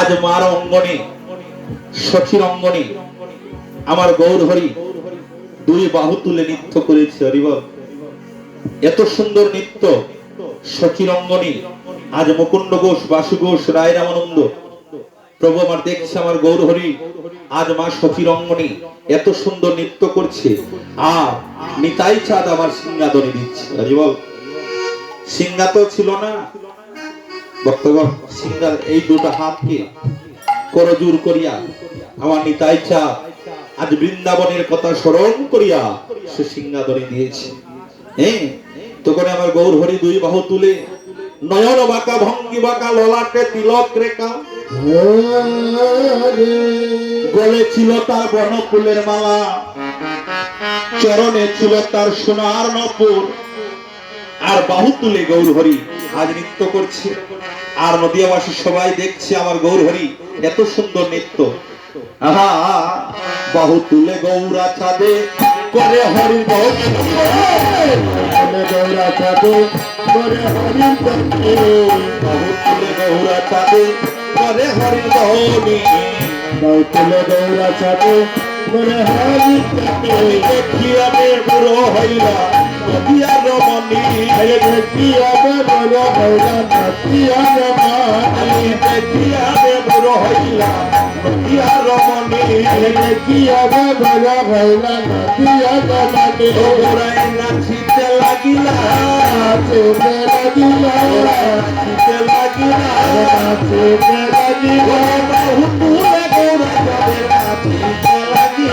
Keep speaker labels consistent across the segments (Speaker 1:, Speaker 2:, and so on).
Speaker 1: আজ মার অঙ্গনে, সখীর অঙ্গনে, আমার গৌর হরি দুই বাহু তুলে নৃত্য করেছে, হরিবল। এত সুন্দর নৃত্য, সখীর অঙ্গনে। আজ মুকুন্দ ঘোষ, বাসু ঘোষ, রায় রামানন্দ, প্রভু আমার দেখছে আমার গৌর হরি আজ মা সখীর অঙ্গনে এত সুন্দর নৃত্য করছে। আর নিতাই চাঁদ আমার সিংহাদনে দিচ্ছে, হরিবল। সিংহা তো ছিল না বক্তগণ সিংহার এই দুটো হাতকে করজুর করিয়া। আমার নিতাই চাঁদ আজ বৃন্দাবনের কথা স্মরণ করিয়া সে সিংহাদনে দিয়েছে। হ্যাঁ তখন আমার গৌর হরি দুই বাহু তুলে, নয়ন বাঁকা, ভঙ্গি বাঁকা, ললাটে তিলক রেখা, গলে ছিল তার বনফুলের মালা, চরণে ছিল তার সোনার নপুর, আর বাহু তুলে গৌর হরি আজ নৃত্য করছে। আর নদিয়াবাসী সবাই দেখছে আমার গৌর হরি এত সুন্দর নৃত্য। আহা বাহু তুলে গৌরা ছাদে করে হরি
Speaker 2: বলে গৌরা সাধু করে হরি
Speaker 1: বাহু তুলে গৌরা ছাদে করে হরি বহুনি
Speaker 2: তুলে গৌরা সাধু করে হরি পক্ষে
Speaker 1: দেখিয়া মে বুড়ো হইলা। নদিয়া রমণী
Speaker 2: আরে দেখি আবে বলো গৌরা নাচি আগে
Speaker 1: দেখিয়া মে বুড়ো হইলা। নদিয়া রমণী
Speaker 2: আরে দেখি আবে বলো গৌরা নাচি আগে মানে
Speaker 1: ওরাই নাচিতে লাগিলা। নাচিতে লাগিলা। নাচিতে লাগিলা।
Speaker 2: বহুত লাগাইলা সাথে নাচে মেলা দিলা
Speaker 1: বাহু তুলে গৌরা যাবে নাচিতে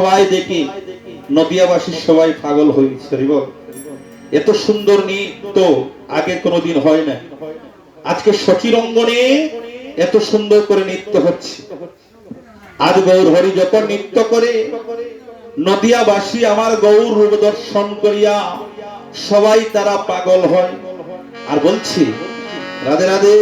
Speaker 1: সবাই দেখি নদিয়াবাসী সবাই পাগল হয়েছে এত সুন্দর নৃত্য আগে কোনোদিন হয় না আজকে সচির অঙ্গনে এত সুন্দর করে নৃত্য হচ্ছে। আজ গৌর হরি যখন নৃত্য করে নদিয়াবাসী আমার গৌর রূপ দর্শন করিয়া সবাই তারা পাগল হয়। আর বলছি, রাধে রাধে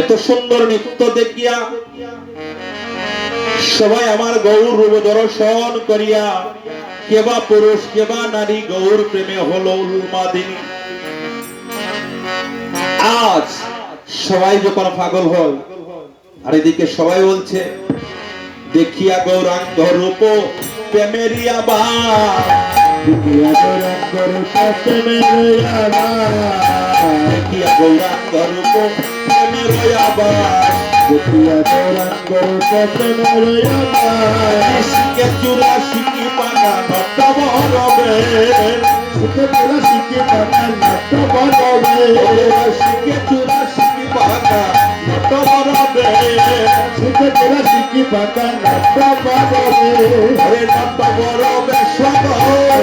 Speaker 1: এত সুন্দর নৃত্য দেখিয়া সবাই আমার গৌর রূপ দর্শন করিয়া, কেবা পুরুষ, কেবা নারী গৌর প্রেমে হলো উন্মাদিনী আজ সবাই যখন পাগল হয় আর এদিকে সবাই বলছে, দেখিয়া গৌরাঙ্গ রূপ প্রেমেরিয়া বা দেখিয়া গৌরাঙ্গ রূপ প্রেমেরিয়া বা শিখে চূড়া শিখি পানা নটব রবে শিখে চূড়া শিখি পানা নটব রবে হরে নটব রবে সব নটব রবে শিখে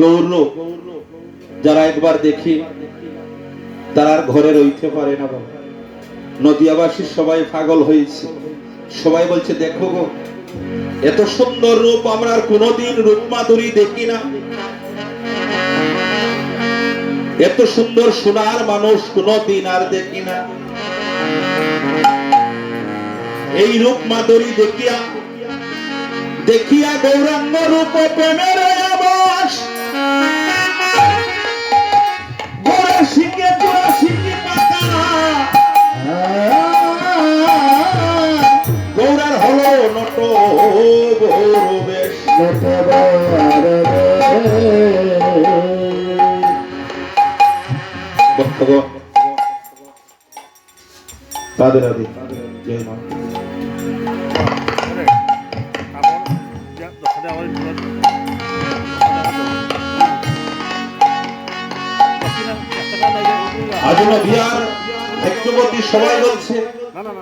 Speaker 1: গৌর, যারা একবার দেখি, তারা ঘরে রইতে পারে না বাবা। নদিয়াবাসী সবাই পাগল হয়েছে। সবাই বলছে, দেখো গো, এত সুন্দর রূপ, আমরা আর কোনোদিন রূপ মাধুরী দেখি না। এত সুন্দর সোনার মানুষ কোনোদিন আর দেখি না। এই রূপ মাধুরী দেখিয়া দেখিয়া গৌরাঙ্গ রূপ প্রেমের ভক্তগণ রাধে রাধে আজন্য বিহার ভক্তবতী সবাই বলছে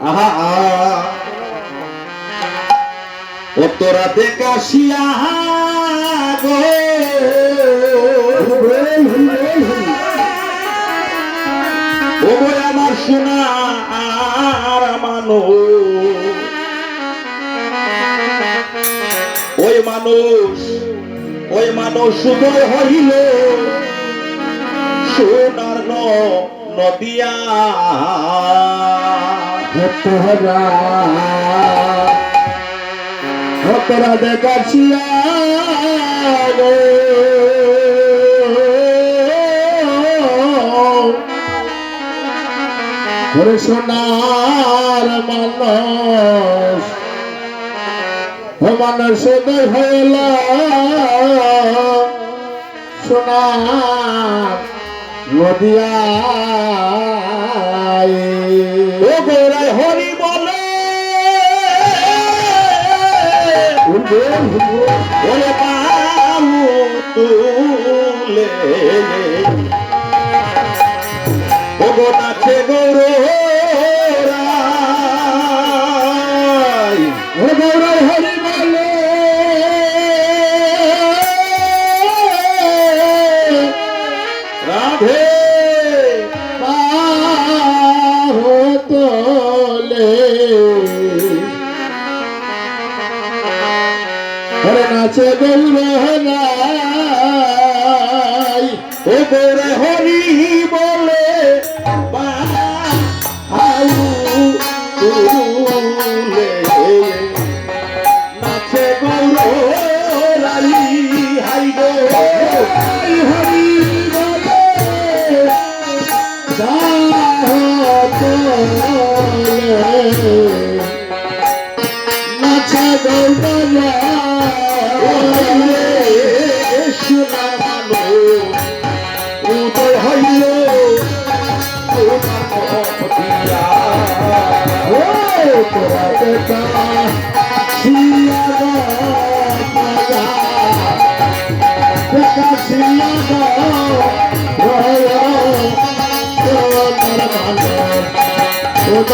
Speaker 1: আহা আহা। ও তোরা দেখাসিয়া গো। আমার সোনা আর মানো ওই মানুষ ওই মানুষ উদয় হইল। সোনার নদিয়া।
Speaker 2: তোরা দেখাছিয়া ওরে সোনার মানুষ ও উদয় হইল। সোনার নদিয়ায়।
Speaker 1: ও গোরাই হরি বলে ওরে বাবু তুলে গৌরাই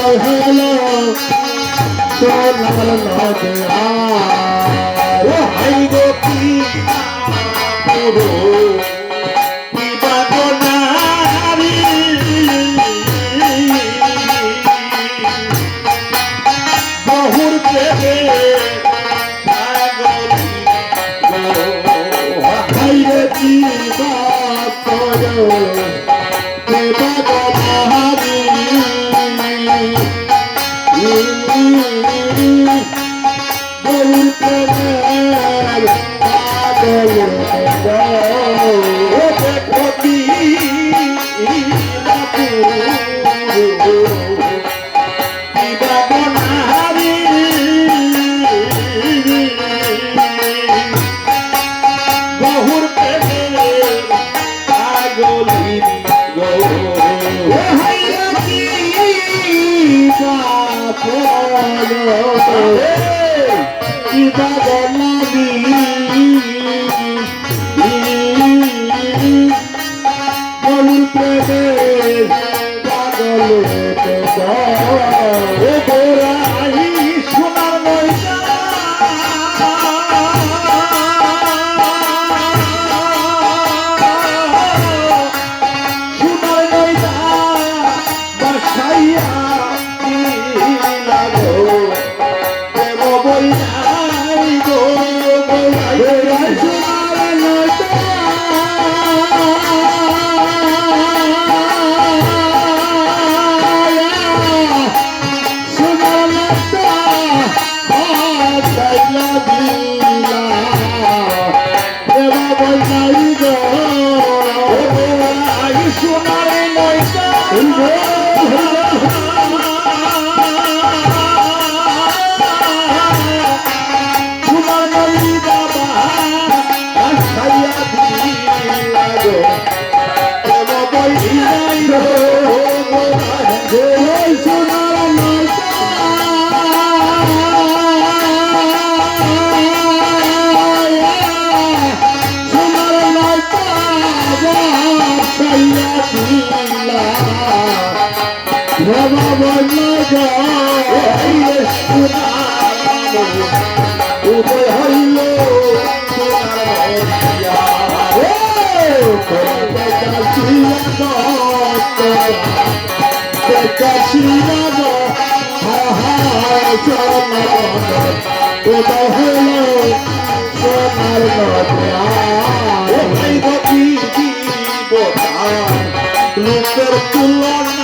Speaker 2: হল সোনার নদিয়া
Speaker 1: বহুর প্রেমে পাগলি গো। ও
Speaker 2: হাইরে কি করো কি বাগনারি
Speaker 1: উদয় হইল সোনার নদিয়া লোকের তুলনা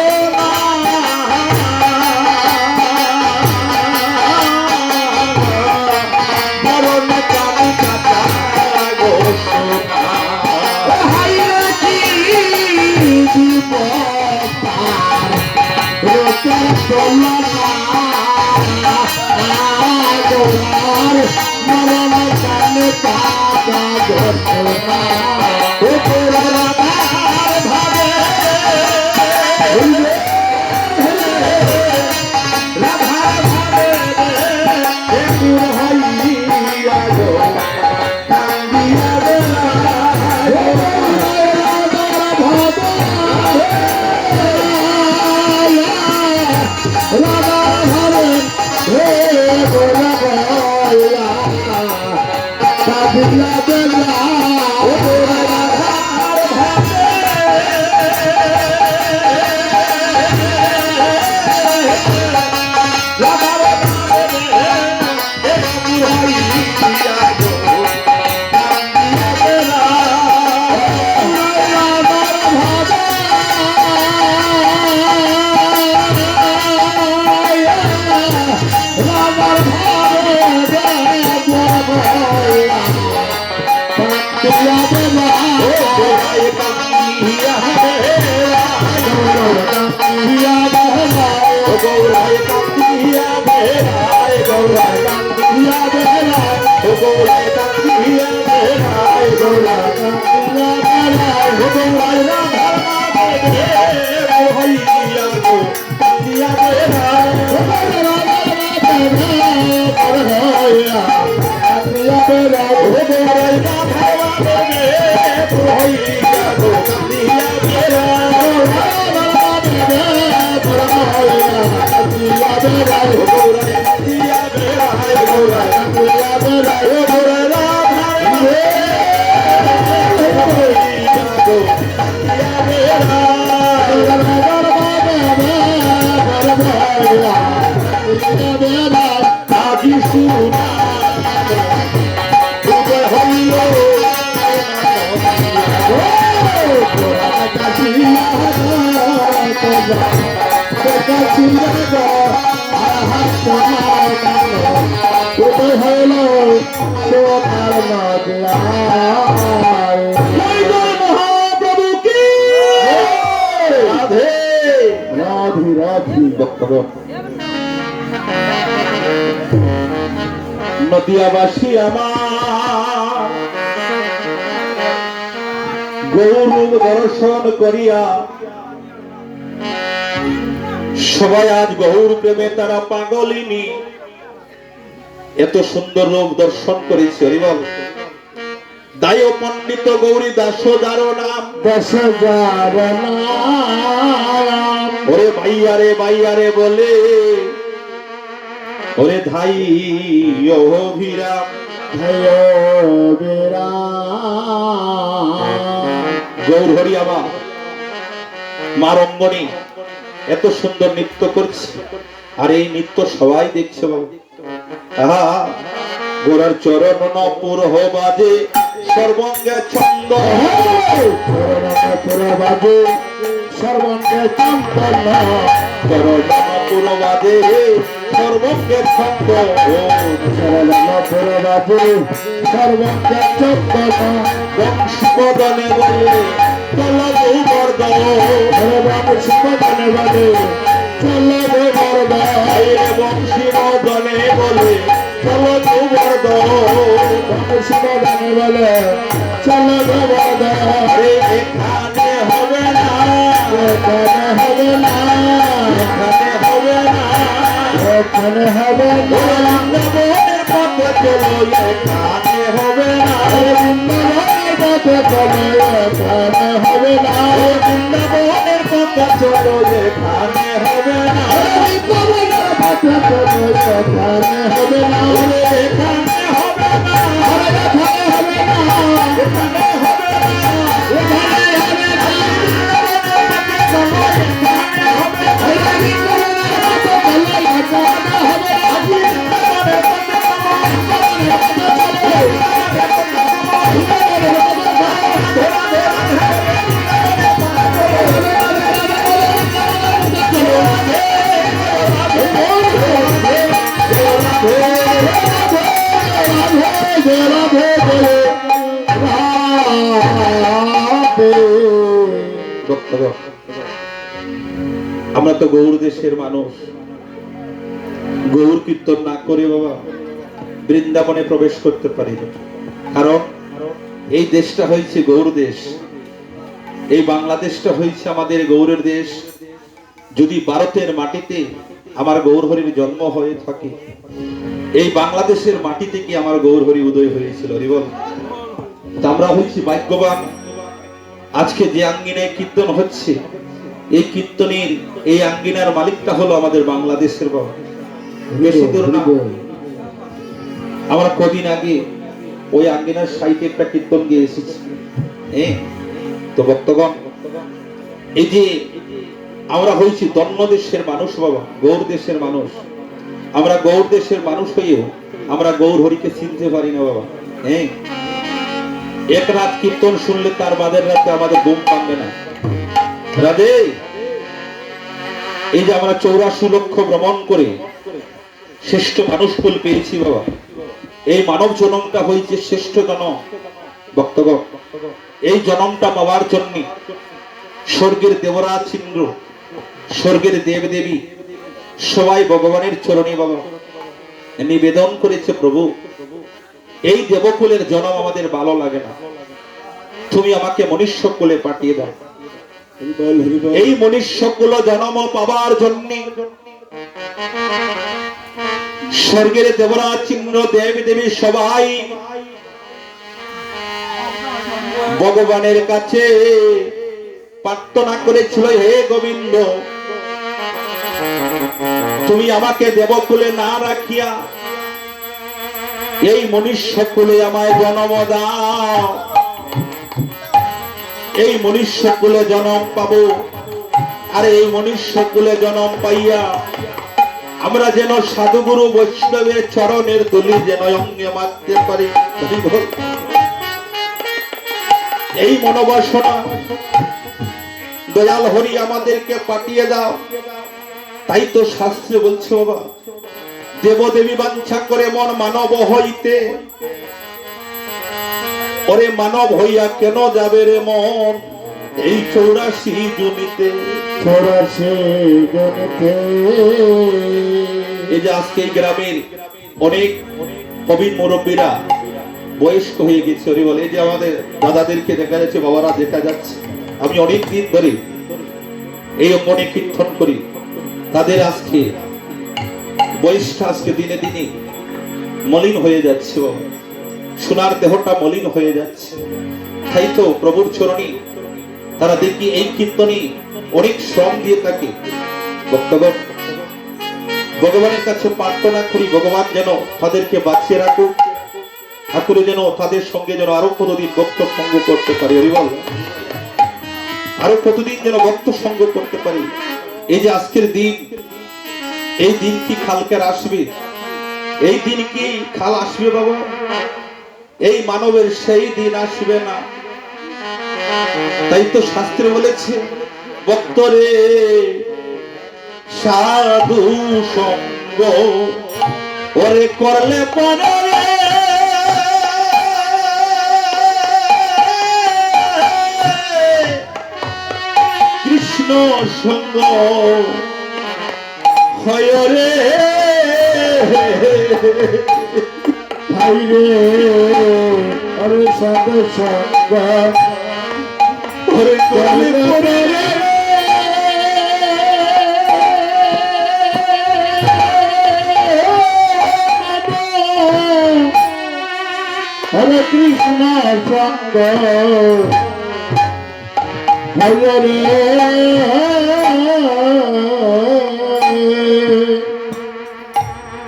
Speaker 1: আজি শুনা উদয় হইল জয় জয় নদিয়াবাসী আমার। গৌরব দর্শন করিয়া সবাই আজ গৌর প্রেমে তারা পাগলিনী। এত সুন্দর রূপ দর্শন করেছে হরিবল। দায় পণ্ডিত গৌরী দাস যার নাম।
Speaker 2: দশ হাজার
Speaker 1: ওরে ভাইয়ারে ভাইয়ারে বলে। ওরে ধাই অভিরাম
Speaker 2: ধয় বিরা
Speaker 1: গৌর হরি আমার মা রঙ্গনী এত সুন্দর নৃত্য করছে, আর এই নৃত্য সবাই দেখছে বাবু। আহা গোড়ার চরণ নপুর বাজে, সর্বঙ্গে ছন্দ
Speaker 2: সর্বঙ্গে
Speaker 1: চরণ নপুর বাজে সর্বঙ্গে ছন্দ।
Speaker 2: পুরো বাজে সর্বঙ্গে চম্পন
Speaker 1: বংশীপদনে বলে চল গৌবর্দ
Speaker 2: সুপদনে বাজে চলে বর্দ
Speaker 1: বংশী মদনে বলে চল গৌবর্দ
Speaker 2: সুপদনে বলে চলে বর্দ
Speaker 1: আরে এখানে হবে না বৃন্দাবনের পথে চলো এখানে হবে না।
Speaker 2: বৃন্দাবনের পথে চলে এখানে হবে না।
Speaker 1: বৃন্দাবনের পথে চলো এখানে হবে না
Speaker 2: বৃন্দাবনের পথে চলে এখানে হবে না
Speaker 1: এখানে হবে না
Speaker 2: হবে না
Speaker 1: হবে না
Speaker 2: এখানে হবে
Speaker 1: আমরা তো গৌর দেশের মানুষ। গৌর কীর্তন না করে বাবা বৃন্দাবনে প্রবেশ করতে পারি কারণ এই দেশটা হয়েছে গৌর দেশ। এই বাংলাদেশটা হয়েছে আমাদের গৌরের দেশ। যদি ভারতের মাটিতে আমার গৌর হরির জন্ম হয়ে থাকে এই বাংলাদেশের মাটি থেকে আমার গৌর হরি উদয় হয়েছিল? হরিবল আমরা হয়েছি ভাগ্যবান। আজকে যে আঙ্গিনায় কীর্তন হচ্ছে এই কীর্তনের এই আঙ্গিনার মালিকটা হলো আমাদের বাংলাদেশের বাবা। বেশি দূর না আমরা কদিন আগে ওই আঙ্গিনার সাইটে একটা কীর্তন গিয়ে এসেছি। হ্যাঁ তো ভক্তগণ এই যে আমরা হয়েছি দন্য দেশের মানুষ বাবা গৌর দেশের মানুষ। আমরা গৌর দেশের মানুষ হয়েও আমরা গৌর হরিকে চিনতে পারি না, বাবা। হ্যাঁ? এক রাত কীর্তন শুনলে তার বাদের রাতে আমাদের ঘুম ভাঙবে না। রাধে! এই যে আমরা চৌরাশি লক্ষ ভ্রমণ করে শ্রেষ্ঠ মানুষ ফুল পেয়েছি, বাবা। এই মানব জনমটা হয়েছে শ্রেষ্ঠ জনম। বক্তব্য এই জনমটা পাওয়ার জন্য স্বর্গের দেবরাজ ইন্দ্র, স্বর্গের দেব দেবী সবাই ভগবানের চরণে বাবা। নিবেদন করেছে প্রভু, এই দেবকুলের জনম আমাদের ভালো লাগে না। তুমি আমাকে মনুষ্য কুলে পাঠিয়ে দাও। এই মনুষ্য কুল জনম পাবার জন্য স্বর্গের দেবরাজ চিহ্ন দেব দেবী সবাই ভগবানের কাছে প্রার্থনা করেছিল, হে গোবিন্দ তুমি আমাকে দেবকুলে না রাখিয়া এই মনুষ্য কুলে আমায় জন্ম দাও। এই মনুষ্য কুলে জন্ম পাবো। আর এই মনুষ্য কুলে জন্ম পাইয়া আমরা যেন সাধুগুরু বৈষ্ণবের চরণের দলি যেন অঙ্গে মারতে পারি। এই মনোবাসনা, দয়াল হরি আমাদেরকে পাঠিয়ে দাও। তাই তো শাস্ত্রে বলছে বাবা দেবদেবী বাঞ্ছা করে মন মানব হইতে। ওরে মানব হইয়া কেন যাবে রে মন? এই চৌরাশি জমিতে।
Speaker 2: চৌরাশি জনকে
Speaker 1: এই যে আজকে গ্রামের অনেক কবির মুরব্বীরা বয়স্ক হয়ে গেছে ওরে বলে এই যে আমাদের দাদাদেরকে দেখা যাচ্ছে বাবারা দেখা যাচ্ছে। আমি অনেক দিন ধরে এই অঙ্গনে কীর্তন করি। তাদের আজকে বয়সটা আজকে দিনে দিনে মলিন হয়ে যাচ্ছে সোনার দেহটা মলিন হয়ে যাচ্ছে। তাই তো প্রভুর চরণী তারা দেখি এই কীর্তনে অনেক শ্রম দিয়ে থাকে। বক্তব্য ভগবানের কাছে প্রার্থনা করি, ভগবান যেন তাদেরকে বাঁচিয়ে রাখুক। ঠাকুরে যেন তাদের সঙ্গে যেন আরও কতদিন ভক্ত সঙ্গ করতে পারি হরিবল আরও কতদিন যেন ভক্ত সঙ্গ করতে পারি। এই যে আজকের দিন, এই দিন কি কালকের আসবে? এই দিন কি খাল আসবে বাবা? এই মানবের সেই দিন আসবে না। তাই তো শাস্ত্রে বলেছে বক্তরে সাধু সঙ্গ ওরে করলে পরে সঙ্গ হয় রে
Speaker 2: ভাই রে আরে সাধু সঙ্গ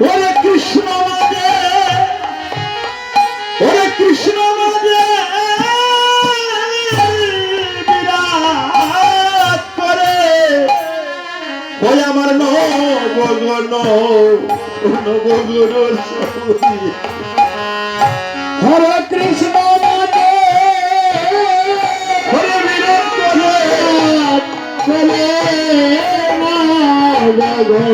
Speaker 1: ওরে
Speaker 2: কৃষ্ণ
Speaker 1: মাঝে ওরে কৃষ্ণ মাঝে করে। ওই আমার নবগণ নবগণ
Speaker 2: হরে কৃষ্ণ
Speaker 1: বিরাট করে
Speaker 2: চলে না